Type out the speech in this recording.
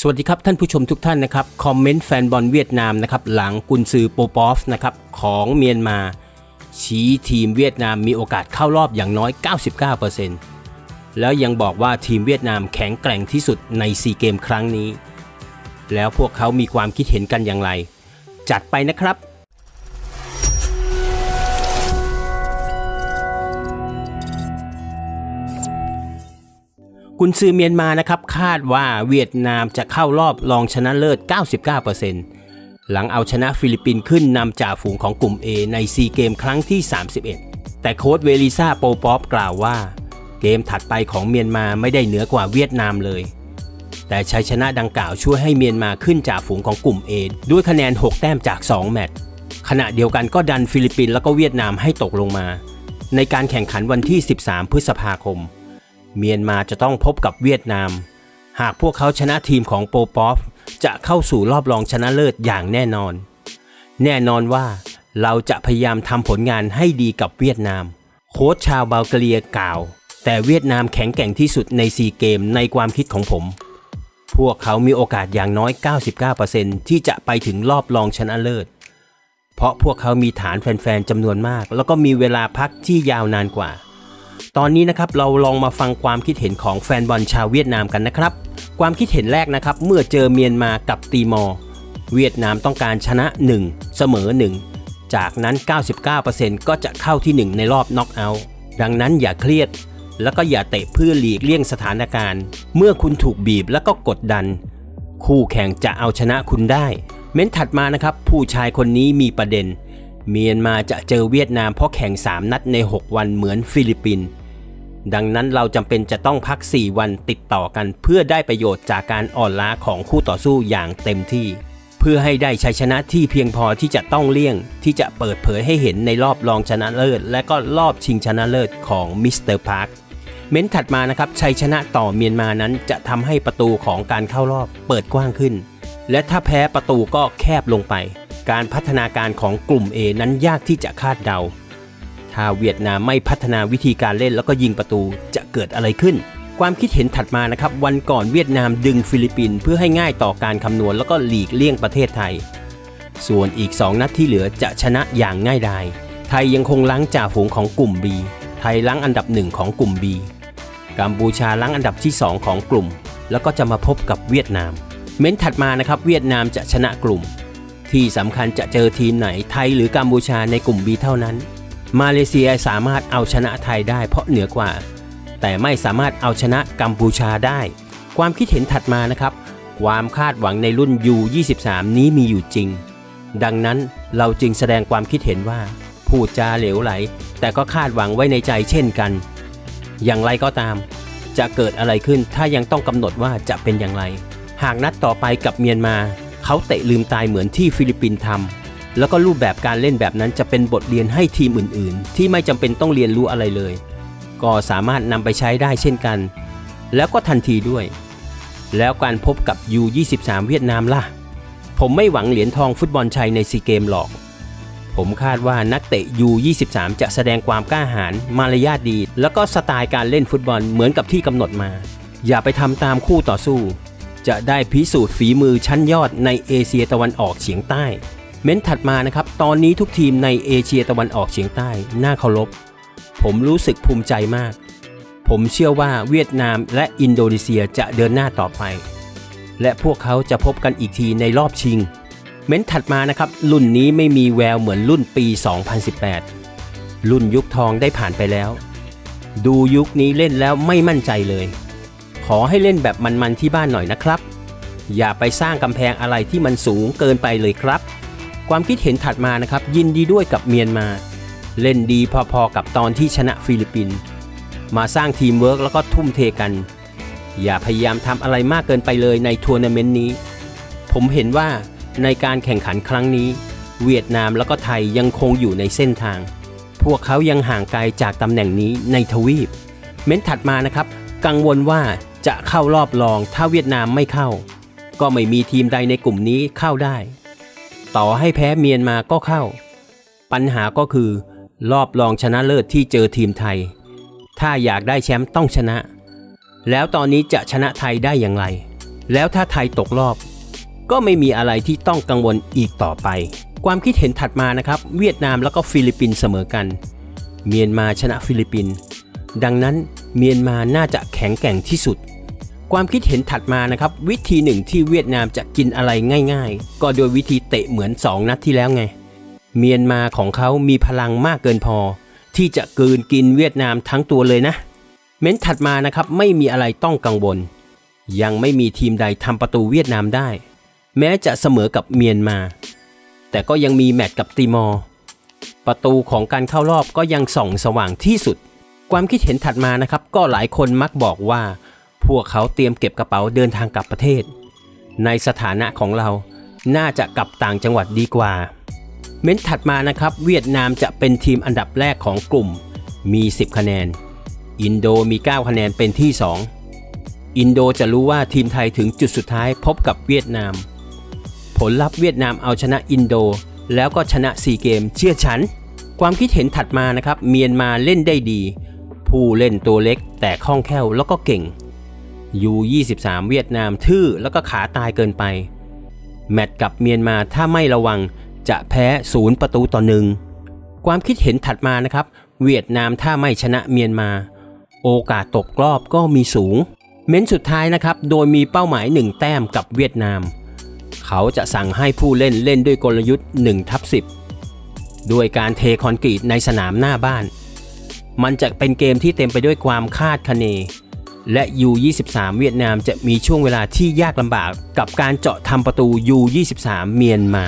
สวัสดีครับท่านผู้ชมทุกท่านนะครับคอมเมนต์แฟนบอลเวียดนามนะครับหลังกุนซือโปปอฟนะครับของเมียนมา ชี้ทีมเวียดนามมีโอกาสเข้ารอบอย่างน้อย 99%แล้วยังบอกว่าทีมเวียดนามแข็งแกร่งที่สุดในซีเกมครั้งนี้ แล้วพวกเขามีความคิดเห็นกันอย่างไร จัดไปนะครับ กุนซือเมียนมานะครับคาดว่าเวียดนามจะเข้ารอบรองชนะเลิศ 99%หลังเอาชนะฟิลิปปินส์ขึ้นนำจ่าฝูงของกลุ่ม A ในซีเกมครั้งที่ 31 แต่โค้ชเวลิซาโปปอฟกล่าวว่า เกมถัดไปของเมียนมาไม่ได้เหนือกว่าเวียดนามเลย แต่ชัยชนะดังกล่าวช่วยให้เมียนมาขึ้นจ่าฝูงของกลุ่ม A ด้วยคะแนน 6 แต้มจาก 2 แมตช์ขณะเดียวกันก็ดันฟิลิปปินส์แล้วก็เวียดนามให้ตกลงมา ในการแข่งขันวันที่ 13 พฤษภาคม เมียนมาจะต้องพบกับเวียดนาม หากพวกเขาชนะทีมของโปปอฟ จะเข้าสู่รอบรองชนะเลิศอย่างแน่นอน แน่นอนว่าเราจะพยายามทำผลงานให้ดีกับเวียดนาม โค้ชชาวบัลแกเรียกล่าว แต่เวียดนามแข็งแกร่งที่สุดในซีเกมในความคิดของผม พวกเขามีโอกาสอย่างน้อย 99%ที่จะไปถึงรอบรองชนะเลิศ เพราะพวกเขามีฐานแฟนๆจำนวนมาก แล้วก็มีเวลาพักที่ยาวนานกว่า ตอนนี้นะครับเราลองมาฟังความคิดเห็นของแฟนบอลชาวเวียดนามกันนะครับ ความคิดเห็นแรกนะครับ เมื่อเจอเมียนมากับตีมอร์เวียดนามต้องการชนะ 1 เสมอ 1 จากนั้น 99%ก็จะเข้าที่ 1 ในรอบน็อกเอาท์ดังนั้นอย่าเครียด แล้วก็อย่าเตะเพื่อหลีกเลี่ยงสถานการณ์ เมื่อคุณถูกบีบแล้วก็กดดัน คู่แข่งจะเอาชนะคุณได้ เม้นถัดมานะครับ ผู้ชายคนนี้มีประเด็น เมียนมาจะเจอเวียดนามเพราะแข่ง 3 นัดใน 6 วันเหมือนฟิลิปปินส์ดังนั้นเราจำเป็นจะต้องพัก 4 วันติดต่อกันเพื่อได้ประโยชน์จากการอ่อนล้าของคู่ต่อสู้อย่างเต็มที่ เพื่อให้ได้ชัยชนะที่เพียงพอที่จะต้องเลี่ยง ที่จะเปิดเผยให้เห็นในรอบรองชนะเลิศ และก็รอบชิงชนะเลิศของมิสเตอร์พาร์คเม้นถัดมานะครับชัยชนะต่อเมียนมานั้นจะทำให้ประตูของการเข้ารอบเปิดกว้างขึ้น และถ้าแพ้ประตูก็แคบลงไป การพัฒนาการของกลุ่ม A นั้นยากที่จะคาดเดา ถ้าเวียดนามไม่พัฒนาวิธีการเล่นแล้วก็ยิงประตูจะเกิดอะไรขึ้น ความคิดเห็นถัดมานะครับ วันก่อนเวียดนามดึงฟิลิปปินส์เพื่อให้ง่ายต่อการคำนวณแล้วก็หลีกเลี่ยงประเทศไทย ส่วนอีก 2 นัดที่เหลือจะชนะอย่างง่ายดาย ไทยยังคงล้างจ่าฝูงของกลุ่ม B ไทยล้างอันดับหนึ่งของกลุ่ม B กัมพูชาล้างอันดับที่ 2 ของกลุ่ม แล้วก็จะมาพบกับเวียดนาม เม้นถัดมานะครับเวียดนามจะชนะกลุ่ม ที่สำคัญจะเจอทีมไหนไทยหรือกัมพูชาในกลุ่ม B เท่านั้น มาเลเซียสามารถเอาชนะไทยได้เพราะเหนือกว่า แต่ไม่สามารถเอาชนะกัมพูชาได้ ความคิดเห็นถัดมานะครับ ความคาดหวังในรุ่น U23 นี้มีอยู่จริง ดังนั้นเราจึงแสดงความคิดเห็นว่าพูดจาเหลวไหล แต่ก็คาดหวังไว้ในใจเช่นกัน อย่างไรก็ตาม จะเกิดอะไรขึ้นถ้ายังต้องกำหนดว่าจะเป็นอย่างไร หากนัดต่อไปกับเมียนมา เขาเตะลืมตายเหมือนที่ฟิลิปปินส์ทำแล้วก็รูปแบบการเล่นแบบนั้นจะเป็นบทเรียนให้ทีมอื่นๆ ที่ไม่จำเป็นต้องเรียนรู้อะไรเลย ก็สามารถนำไปใช้ได้เช่นกัน แล้วก็ทันทีด้วย แล้วการพบกับ U23 เวียดนามล่ะ ผมไม่หวังเหรียญทองฟุตบอลชัยในซีเกมหรอกผมคาดว่านักเตะ U23 จะแสดงความกล้าหาญมารยาทดี แล้วก็สไตล์การเล่นฟุตบอลเหมือนกับที่กำหนดมา อย่าไปทำตามคู่ต่อสู้ จะได้พิสูจน์ฝีมือชั้นยอดในเอเชียตะวันออกเฉียงใต้ เม้นถัดมานะครับ ตอนนี้ทุกทีมในเอเชียตะวันออกเฉียงใต้น่าเคารพ ผมรู้สึกภูมิใจมาก ผมเชื่อว่าเวียดนามและอินโดนีเซียจะเดินหน้าต่อไป และพวกเขาจะพบกันอีกทีในรอบชิง เม้นถัดมานะครับ รุ่นนี้ไม่มีแววเหมือนรุ่นปี 2018 รุ่นยุคทองได้ผ่านไปแล้ว ดูยุคนี้เล่นแล้วไม่มั่นใจเลย ขอให้เล่นแบบมันๆที่บ้านหน่อยนะครับ อย่าไปสร้างกำแพงอะไรที่มันสูงเกินไปเลยครับ ความคิดเห็นถัดมานะครับ ยินดีด้วยกับเมียนมา เล่นดีพอๆกับตอนที่ชนะฟิลิปปินส์มาสร้างทีมเวิร์กแล้วก็ทุ่มเทกัน อย่าพยายามทำอะไรมากเกินไปเลยในทัวร์นาเมนต์นี้ ผมเห็นว่าในการแข่งขันครั้งนี้ เวียดนามแล้วก็ไทยยังคงอยู่ในเส้นทาง พวกเขายังห่างไกลจากตำแหน่งนี้ในทวีป เม้นถัดมานะครับ กังวลว่า จะเข้ารอบรองถ้าเวียดนามไม่เข้า ก็ไม่มีทีมใดในกลุ่มนี้เข้าได้ ต่อให้แพ้เมียนมาก็เข้า ปัญหาก็คือ รอบรองชนะเลิศที่เจอทีมไทย ถ้าอยากได้แชมป์ต้องชนะ แล้วตอนนี้จะชนะไทยได้อย่างไร แล้วถ้าไทยตกรอบ ก็ไม่มีอะไรที่ต้องกังวลอีกต่อไป ความคิดเห็นถัดมานะครับ เวียดนามแล้วก็ฟิลิปปินส์เสมอกัน เมียนมาชนะฟิลิปปินส์ดังนั้น เมียนมาน่าจะแข็งแกร่งที่สุด ความคิดเห็นถัดมานะครับ วิธีหนึ่งที่เวียดนามจะกินอะไรง่าย ๆ ก็โดยวิธีเตะเหมือน 2 นัดที่แล้วไง เมียนมาของเขามีพลังมากเกินพอ ที่จะกืนกินเวียดนามทั้งตัวเลยนะ เม้นถัดมานะครับไม่มีอะไรต้องกังวล ยังไม่มีทีมใดทำประตูเวียดนามได้ แม้จะเสมอกับเมียนมา แต่ก็ยังมีแมตช์กับติมอร์ประตูของการเข้ารอบก็ยังส่องสว่างที่สุด ความคิดเห็นถัดมานะครับ ก็หลายคนมักบอกว่า พวกเขาเตรียมเก็บกระเป๋าเดินทางกลับประเทศ ในสถานะของเรา น่าจะกลับต่างจังหวัดดีกว่า เม้นถัดมานะครับ เวียดนามจะเป็นทีมอันดับแรกของกลุ่ม มี 10 คะแนน อินโดมี 9 คะแนนเป็นที่ 2 อินโดจะรู้ว่าทีมไทยถึงจุดสุดท้ายพบกับเวียดนาม ผลลัพธ์เวียดนามเอาชนะอินโด แล้วก็ชนะซีเกม เชื่อฉัน ความคิดเห็นถัดมานะครับ เมียนมาเล่นได้ดี ผู้เล่นตัวเล็กแต่คล่องแคล่วแล้วก็เก่งยู23 เวียดนามทื่อแล้วก็ขาตายเกินไป แมตช์กับเมียนมาถ้าไม่ระวังจะแพ้ศูนย์ประตูต่อหนึ่งความคิดเห็นถัดมานะครับ เวียดนามถ้าไม่ชนะเมียนมา โอกาสตกรอบก็มีสูง เม้นสุดท้ายนะครับ โดยมีเป้าหมาย 1 แต้มกับเวียดนาม เขาจะสั่งให้ผู้เล่นเล่นด้วยกลยุทธ์1ทับ10 ด้วยการเทคอนกรีตในสนามหน้าบ้าน มันจะเป็นเกมที่เต็มไปด้วยความคาดคะเน และ U23 เวียดนามจะมีช่วงเวลาที่ยากลำบากกับการเจาะทำประตู U23 เมียนมา